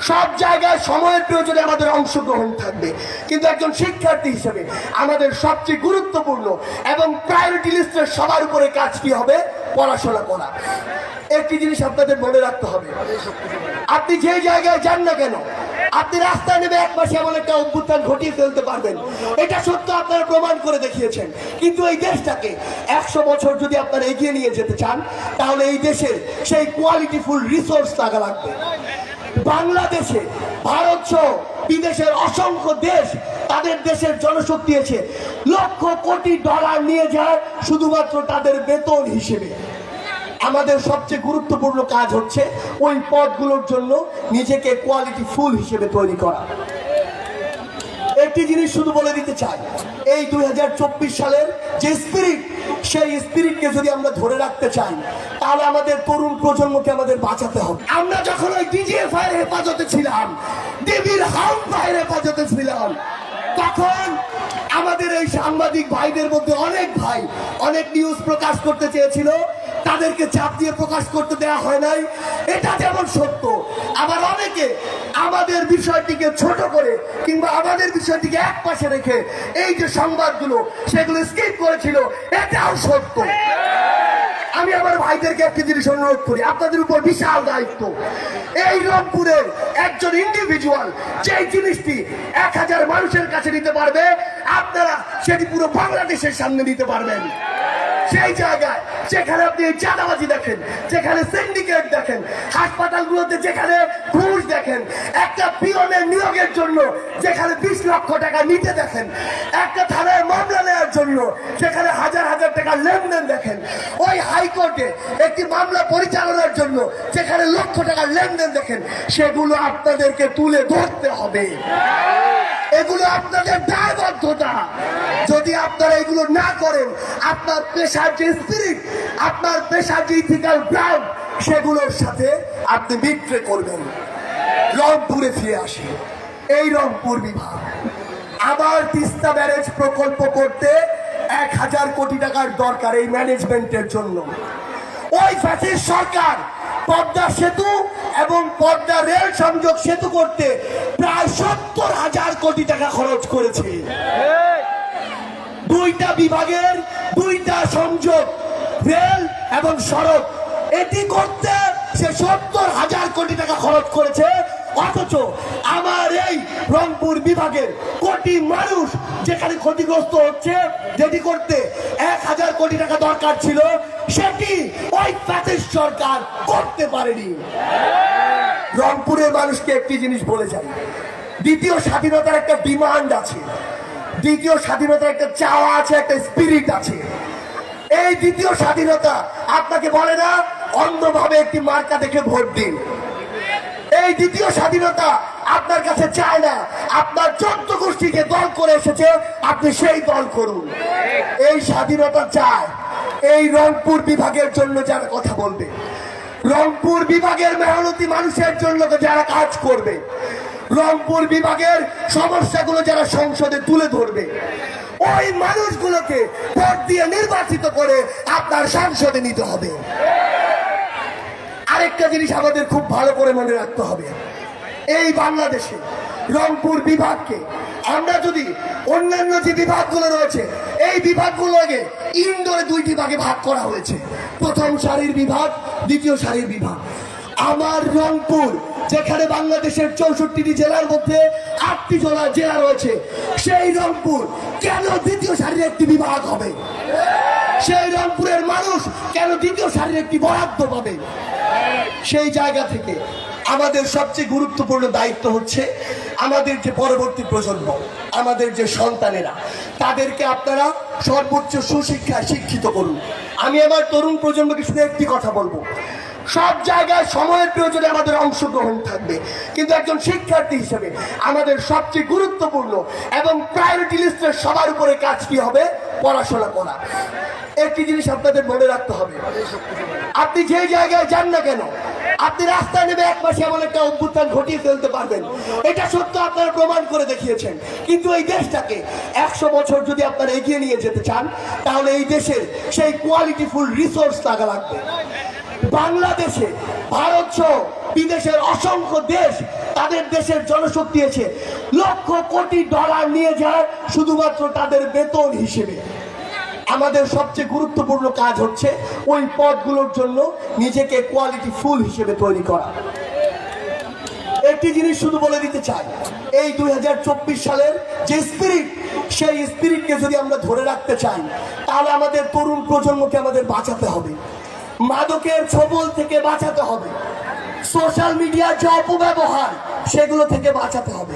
সব জায়গায় সময়ের প্রয়োজনে আমাদের অংশগ্রহণ থাকবে। কিন্তু একজন শিক্ষার্থী হিসেবে আমাদের সবচেয়ে গুরুত্বপূর্ণ এবং প্রায়োরিটি লিস্টের সবার উপরে কাজ কি হবে? পড়াশোনা করা। একটি জিনিস আপনাদের মনে রাখতে হবে। আপনি যে জায়গায় যান না কেন, আপনি রাস্তায় নেমে এক মাসে এমন একটা অভ্যুত্থান ঘটিয়ে ফেলতে পারবেন। এটা সত্য আপনারা প্রমাণ করে দেখিয়েছেন। কিন্তু এই দেশটাকে একশো বছর যদি আপনারা এগিয়ে নিয়ে যেতে চান, তাহলে এই দেশের সেই কোয়ালিটিফুল রিসোর্স লাগা লাগবে। বাংলাদেশে ভারত সহ বিদেশের অসংখ্য দেশ তাদের দেশের জনশক্তি আছে লক্ষ কোটি ডলার নিয়ে যায় শুধুমাত্র তাদের বেতন হিসেবে। আমাদের সবচেয়ে গুরুত্বপূর্ণ কাজ হচ্ছে ওই পদগুলোর জন্য নিজেকে কোয়ালিটি ফুল হিসেবে তৈরি করা। একটি জিনিস শুধু বলে দিতে চাই। এই দুই হাজার চব্বিশ সালের যে স্পিরিট সেই স্পিরিটকে যদি আমরা ধরে রাখতে চাই, তাহলে আমাদের তরুণ প্রজন্মকে আমাদের বাঁচাতে হবে। আমরা যখন ওই ডিজিএফ এর হেফাজতে ছিলাম, দেবীর হাউন ভাইয়ের হেফাজতে ছিলাম, তখন আমাদের এই সাংবাদিক ভাইদের মধ্যে অনেক ভাই অনেক নিউজ প্রকাশ করতে চেয়েছিল। তাদেরকে চাপ দিয়ে প্রকাশ করতে দেওয়া হয় নাই। এটা যেমন সত্য, আবার অনেকে আমাদের বিষয়টিকে ছোট করে কিংবা আমাদের বিষয়টিকে এক পাশে রেখে এই যে সংবাদগুলো সেগুলো স্কিপ করেছিল, এটাও সত্য। আমি আমার ভাইদেরকে একটি জিনিস অনুরোধ করি, আপনাদের উপর বিশাল দায়িত্ব। এই রংপুরের একজন ইন্ডিভিজুয়াল যে জিনিসটি এক হাজার মানুষের কাছে নিতে পারবে, আপনারা সেটি পুরো বাংলাদেশের সামনে নিতে পারবেন। সেই জায়গায় যেখানে আপনি চাঁদাবাজি দেখেন, যেখানে সিন্ডিকেট দেখেন, হাসপাতালগুলোতে যেখানে ঘুষ দেখেন, একটা পিয়নের নিয়োগের জন্য যেখানে বিশ লক্ষ টাকা নিতে দেখেন, একটা থানায় মামলা নেওয়ার জন্য যেখানে হাজার হাজার টাকা লেনদেন দেখেন, ওই হাইকোর্টে একটি মামলা পরিচালনার জন্য যেখানে লক্ষ টাকা লেনদেন দেখেন, সেগুলো আপনাদেরকে তুলে ধরতে হবে। এগুলো আপনাদের দায়বদ্ধতা। যদি আপনারা এগুলো না করেন, আপনার পেশার যে স্পিরিট আপনার পেশার যে ইথিক্যাল গ্রাউন্ড সেগুলোর সাথে আপনি বিক্রে করবেন। রংপুরে ফিরে আসি। এই রংপুর বিভাগ। আবার তিস্তা ব্যারেজ প্রকল্প করতে এক হাজার কোটি টাকার দরকার এই ম্যানেজমেন্টের জন্য। ওই ফ্যাসিস সরকার, পদ্মা সেতু এবং পদ্মা রেল সংযোগ সেতু করতে প্রায় সত্তর হাজার কোটি টাকা খরচ করেছে। দুইটা বিভাগের দুইটা সংযোগ, রেল এবং সড়ক, এটি করতে সে সত্তর হাজার কোটি টাকা খরচ করেছে। অথচ আমার এই রংপুর বিভাগের কোটি মানুষ যেখানে ক্ষতিগ্রস্ত হচ্ছে, যেটি করতে এক হাজার কোটি টাকা দরকার ছিল, সেটি ওই প্যাসেজ সরকার করতে পারেনি। রংপুরের মানুষকে একটি জিনিস বলে যাই, দ্বিতীয় স্বাধীনতার একটা ডিমান্ড আছে, দ্বিতীয় স্বাধীনতার একটা চাওয়া আছে, একটা স্পিরিট আছে। এই দ্বিতীয় স্বাধীনতা আপনাকে বলে না, অন্ধভাবে একটি মার্কা দেখে ভোট দিন। এই দ্বিতীয় স্বাধীনতা আপনার কাছে চায় না। আপনার চোদ্দ গোষ্ঠীকে দল করে এসেছে, আপনি সেই দল করুন। এই স্বাধীনতা চায়। এই রংপুর বিভাগের জন্য যারা কথা বলবে, রংপুর বিভাগের মেহনতি মানুষের জন্য যারা কাজ করবে, রংপুর বিভাগের সমস্যাগুলো যারা সংসদে তুলে ধরবে, ওই মানুষগুলোকে ভোট দিয়ে নির্বাচিত করে আপনার সংসদে নিতে হবে। আরেকটা জিনিস আমাদের খুব ভালো করে মনে রাখতে হবে। এই বাংলাদেশে রংপুর বিভাগকে আমরা যদি অন্যান্য যে বিভাগগুলো রয়েছে, এই বিভাগগুলোকে ইন্দোরে দুইটি ভাগে ভাগ করা হয়েছে। প্রথম সারির বিভাগ, দ্বিতীয় সারির বিভাগ। আমার রংপুর, যেখানে বাংলাদেশের চৌষট্টিটি জেলার মধ্যে আটটি জেলা জেলা রয়েছে, সেই রংপুর কেন দ্বিতীয় সারির একটি বিভাগ হবে? সেই রংপুরের মানুষ কেন দ্বিতীয় সারির একটি বরাদ্দ পাবে? সেই জায়গা থেকে আমাদের সবচেয়ে গুরুত্বপূর্ণ দায়িত্ব হচ্ছে আমাদের যে পরবর্তী প্রজন্ম, আমাদের যে সন্তানেরা, তাদেরকে আপনারা সর্বোচ্চ সুশিক্ষায় শিক্ষিত করুন। আমি আমার তরুণ প্রজন্মকে শুধু একটি কথা বলব সব জায়গায় সময়ের প্রয়োজনে আমাদের অংশগ্রহণ থাকবে। কিন্তু একজন শিক্ষার্থী হিসেবে আমাদের সবচেয়ে গুরুত্বপূর্ণ এবং প্রায়োরিটি লিস্টের সবার উপরে কাজ কি হবে? পড়াশোনা করা। একটি জিনিস আপনাদের মনে রাখতে হবে। আপনি যে জায়গায় যান না কেন, আপনি রাস্তায় নেমে এক মাসে এমন একটা অভ্যুত্থান ঘটিয়ে ফেলতে পারবেন। এটা সত্য আপনারা প্রমাণ করে দেখিয়েছেন। কিন্তু এই দেশটাকে একশো বছর যদি আপনারা এগিয়ে নিয়ে যেতে চান, তাহলে এই দেশের সেই কোয়ালিটিফুল রিসোর্স লাগা লাগবে। বাংলাদেশে ভারত সহ বিদেশের অসংখ্য দেশ তাদের দেশের জনশক্তি এসে লক্ষ কোটি ডলার নিয়ে যায় শুধুমাত্র তাদের বেতন হিসেবে। আমাদের সবচেয়ে গুরুত্বপূর্ণ কাজ হচ্ছে ওই পদগুলোর জন্য নিজেকে কোয়ালিটি ফুল হিসেবে তৈরি করা। একটি জিনিস শুধু বলে দিতে চাই, এই দুই হাজার চব্বিশ সালের যে স্পিরিট সেই স্পিরিটকে যদি আমরা ধরে রাখতে চাই, তাহলে আমাদের তরুণ প্রজন্মকে আমাদের বাঁচাতে হবে। মাদকের ছবল থেকে বাঁচাতে হবে। সোশ্যাল মিডিয়ার যে অপব্যবহার, সেগুলো থেকে বাঁচাতে হবে।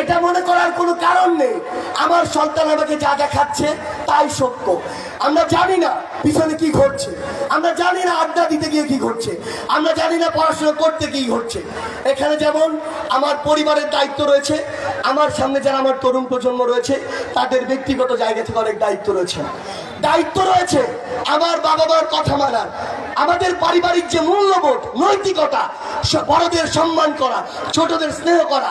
এটা মনে করার কোনো কারণ নেই। আমার সন্তান আমাকে যা যা খাচ্ছে তাই সত্য। আমরা জানি না পিছনে কি ঘটছে। আমরা জানি না আড্ডা দিতে গিয়ে কি ঘটছে। আমরা জানি না পড়াশোনা করতে কি ঘটছে। এখানে যেমন আমার পরিবারের দায়িত্ব রয়েছে, আমার সামনে যারা আমার তরুণ প্রজন্ম রয়েছে, তাদের ব্যক্তিগত জায়গা থেকে অনেক দায়িত্ব রয়েছে। দায়িত্ব রয়েছে আমার বাবা মার কথা মানার। আমাদের পারিবারিক যে মূল্যবোধ, নৈতিকতা বড়দের সম্মান করা, ছোটদের স্নেহ করা,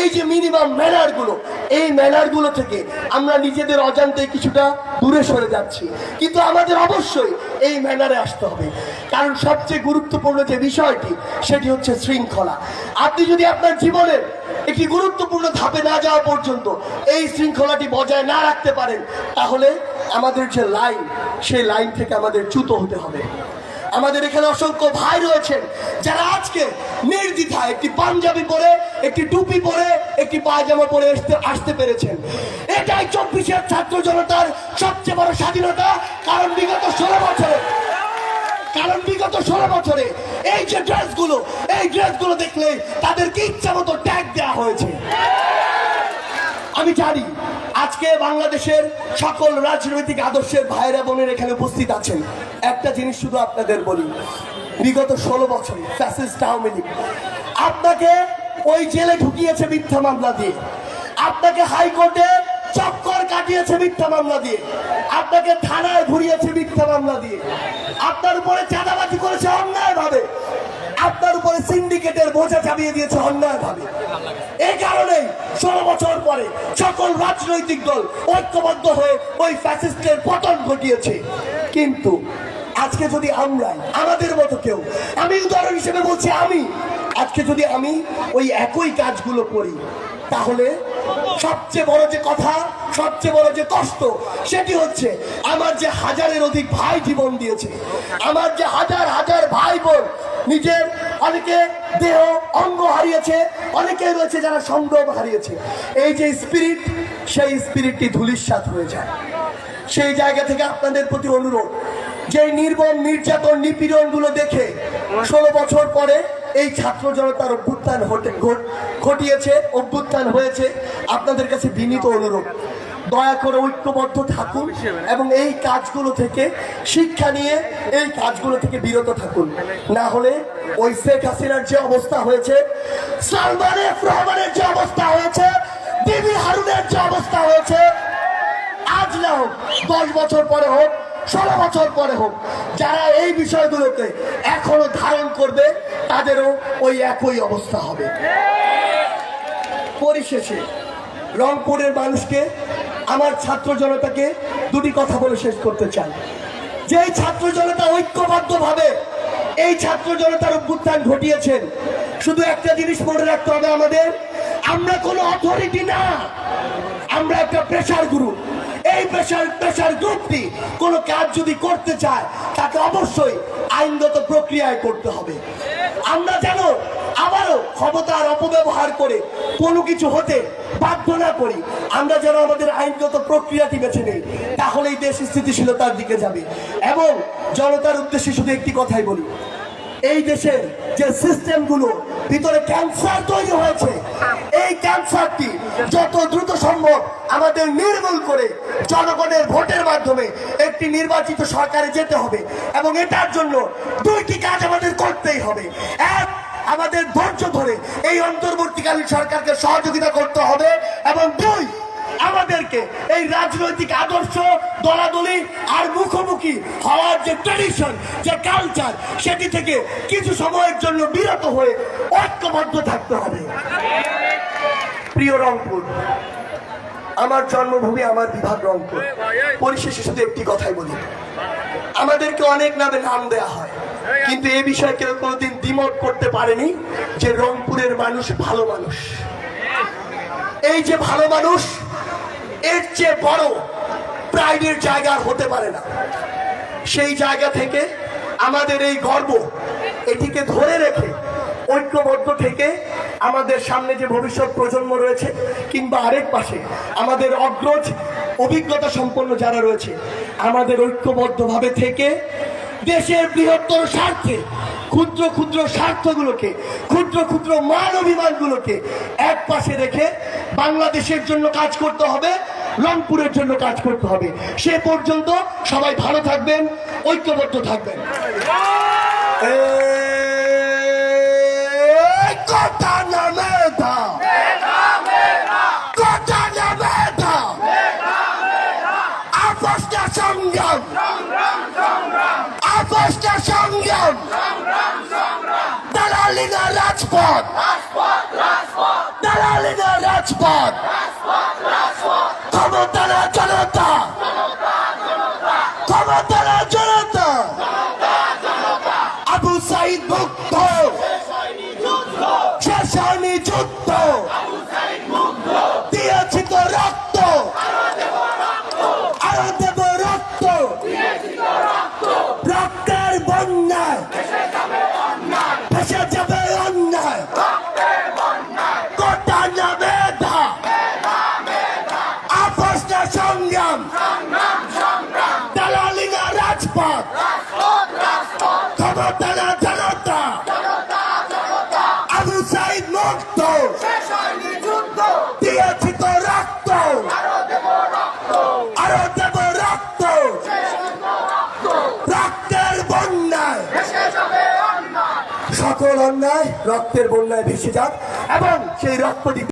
এই যে মিনিমাম ম্যানারগুলো এই ম্যানারগুলো থেকে আমরা নিজেদের অজান্তে কিছুটা দূরে সরে যাচ্ছি। কিন্তু আমাদের অবশ্যই এই ম্যানারে আসতে হবে। কারণ সবচেয়ে গুরুত্বপূর্ণ যে বিষয়টি, সেটি হচ্ছে শৃঙ্খলা। আপনি যদি আপনার জীবনের একটি গুরুত্বপূর্ণ ধাপে না যাওয়া পর্যন্ত এই শৃঙ্খলাটি বজায় না রাখতে পারেন, তাহলে আমাদের যে লাইন, সেই লাইন থেকে আমাদের চ্যুত হতে হবে। আমাদের এখানে অসংখ্য ভাই রয়েছেন, যারা আজকে নির্দ্বিধা একটি পাঞ্জাবি পরে, একটি টুপি পরে, একটি পায়জামা পরে আসতে আসতে পেরেছেন। এটাই চব্বিশের ছাত্র জনতার সবচেয়ে বড় স্বাধীনতা, কারণ বিগত ষোলো বছরে, কারণ বিগত ষোলো বছরে এই যে ড্রেসগুলো, এই ড্রেসগুলো দেখলে তাদেরকে ইচ্ছা মতো ট্যাগ আমি জানি আজকে বাংলাদেশের সকল রাজনৈতিক আদর্শের ভাইরা বোনের এখানে উপস্থিত আছেন। একটা জিনিস শুধু আপনাদের বলি, বিগত ষোলো বছরে ফ্যাসিস্ট আওয়ামী লীগ, আপনাকে ওই জেলে ঢুকিয়েছে মিথ্যা মামলা দিয়ে, আপনাকে হাইকোর্টে চক্কর কাটিয়েছে মিথ্যা মামলা দিয়ে, আপনাকে থানায় ঘুরিয়েছে মিথ্যা মামলা দিয়ে, আপনার উপরে চাঁদাবাজি বোঝা চাপিয়ে দিয়েছে অন্যায় ভাবে। এই কারণেই ষোলো বছর পরে সকল রাজনৈতিক দল ঐক্যবদ্ধ হয়ে ওই ফ্যাসিস্টের পতন ঘটিয়েছে। কিন্তু আজকে যদি আমরা আমাদের মতো কেউ, আমি উদাহরণ হিসেবে বলছি আমি, আজকে যদি আমি ওই একই কাজগুলো করি, তাহলে সবচেয়ে বড় যে কথা, সবচেয়ে বড় যে কষ্ট, সেটি হচ্ছে আমার যে হাজারের অধিক ভাই জীবন দিয়েছে, আমার যে হাজার হাজার ভাই বোন নিজের অনেকে দেহ, অঙ্গ হারিয়েছে, অনেকে রয়েছে যারা সংগ্রাম হারিয়েছে। এই যে স্পিরিট সেই স্পিরিটটি ধুলিস্বাত হয়ে যায়। সেই জায়গা থেকে আপনাদের প্রতি অনুরোধ, যে নির্মম নির্যাতন নিপীড়নগুলো দেখে ষোলো বছর পরে এই ছাত্র জনতার অভ্যুত্থান ঘটিয়েছে, অভ্যুত্থান হয়েছে। আপনাদের কাছে বিনীত অনুরোধ দয়া করে ঐক্যবদ্ধ থাকুন এবং এই কাজগুলো থেকে শিক্ষা নিয়ে এই কাজগুলো থেকে বিরত থাকুন। না হলে ওই শেখ হাসিনার যে অবস্থা হয়েছে সালমান রহমানের যে অবস্থা হয়েছে, বিবি হারুনের যে অবস্থা হয়েছে, আজ না হোক, দশ বছর পরে হোক, ষোলো বছর পরে হোক, যারা এই বিষয়গুলোকে এখনও ধারণ করবে, তাদেরও ওই একই অবস্থা হবে। পরিশেষে রংপুরের মানুষকে আমার ছাত্র জনতাকে দুটি কথা বলে শেষ করতে চাই। যে ছাত্র জনতা ঐক্যবদ্ধভাবে এই ছাত্র জনতার অভ্যুত্থান ঘটিয়েছেন, শুধু একটা জিনিস মনে রাখতে হবে আমাদের, আমরা কোনো অথরিটি না। আমরা একটা প্রেশার গ্রুপ এই প্রেশার প্রেশার গ্রুপটি কোনো কাজ যদি করতে চায়, তাকে অবশ্যই আইনগত প্রক্রিয়ায় করতে হবে। আমরা যেন আবারও ক্ষমতার অপব্যবহার করে কোনো কিছু হতে বাধ্য না করি। আমরা যেন আমাদের আইনগত প্রক্রিয়াটি বেছে নেই, তাহলেই দেশ স্থিতিশীলতার দিকে যাবে। এবং জনতার উদ্দেশ্যে শুধু একটি কথাই বলি, এই দেশের যে সিস্টেমগুলো, ভিতরে ক্যান্সার তৈরি হয়েছে, এই ক্যান্সারটি যত দ্রুত সম্ভব আমাদের নির্মূল করে জনগণের ভোটের মাধ্যমে একটি নির্বাচিত সরকারে যেতে হবে। এবং এটার জন্য দুইটি কাজ আমাদের করতেই হবে। এক আমাদের ধৈর্য ধরে এই অন্তর্বর্তীকালীন সরকারকে সহযোগিতা করতে হবে এবং দুই, আমাদেরকে এই রাজনৈতিক আদর্শ, দলাদলি আর মুখোমুখি হওয়ার যে ট্রেডিশন যে কালচার সেটি থেকে কিছু সময়ের জন্য বিরত হয়ে ঐক্যবদ্ধ থাকতে হবে। প্রিয় রংপুর, আমার জন্মভূমি, আমার বিভাগ রংপুর। পরিশেষে শুধু একটি কথাই বলি। আমাদেরকে অনেক নামে নাম দেয়া হয়। কিন্তু এ বিষয়ে কেউ কোনোদিন দ্বিমত করতে পারেনি যে রংপুরের মানুষ ভালো মানুষ। এই যে ভালো মানুষ, এর চেয়ে বড় প্রাইডের জায়গা হতে পারে না। সেই জায়গা থেকে আমাদের এই গর্ব, এটিকে ধরে রেখে ঐক্যবদ্ধ থেকে আমাদের সামনে যে ভবিষ্যৎ প্রজন্ম রয়েছে, কিংবা আরেক পাশে আমাদের অগ্রজ অভিজ্ঞতা সম্পন্ন যারা রয়েছে, আমাদের ঐক্যবদ্ধভাবে থেকে দেশের বৃহত্তর স্বার্থে, ক্ষুদ্র ক্ষুদ্র স্বার্থগুলোকে, ক্ষুদ্র ক্ষুদ্র মান অভিমানগুলোকে এক পাশে রেখে বাংলাদেশের জন্য কাজ করতে হবে, রংপুরের জন্য কাজ করতে হবে। সে পর্যন্ত সবাই ভালো থাকবেন, ঐক্যবদ্ধ থাকবেন। কথা না সংগ্রাম। আপসটা সংগ্রাম। দালালি না রাজপথ। দালালি না রাজপথ। ক্ষমতা না জনতা। মুক্ত দিয়েছি তো রক্ত। আরও দেব রক্ত। রক্তের বন্যায়। সকল অন্যায় রক্তের বন্যায় ভেসে যাক এবং সেই রক্ত দিতে